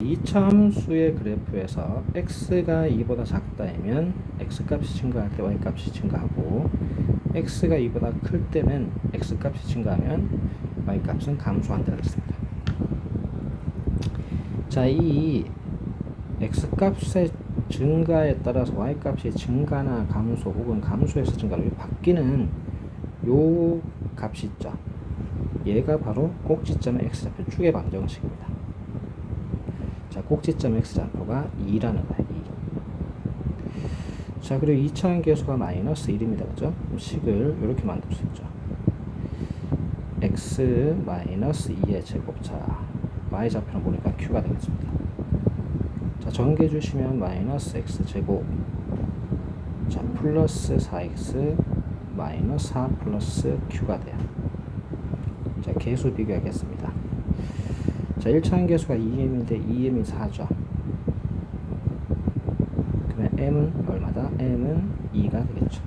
이차함수의 그래프에서 x가 2보다 작다면 x 값이 증가할 때 y 값이 증가하고 x가 2보다 클 때는 x 값이 증가하면 y 값은 감소한다 그랬습니다. 자, 이 x 값의 증가에 따라서 y 값이 증가나 감소 혹은 감소해서 증가로 바뀌는 요 값이 있죠. 얘가 바로 꼭지점의 x좌표 축의 방정식입니다. 자, 꼭지점 x좌표가 2라는 거야, 2. 자, 그리고 2차원 계수가 마이너스 1입니다. 그죠? 식을 이렇게 만들 수 있죠. x 마이너스 2의 제곱차 y좌표는 보니까 q가 되겠습니다. 자, 전개 주시면 마이너스 x 제곱 자, 플러스 4x 마이너스 4 플러스 q가 돼요. 자, 계수 비교하겠습니다. 자, 1차원 계수가 2m인데 2m이 4죠. 그러면 m은 얼마다? m은 2가 되겠죠.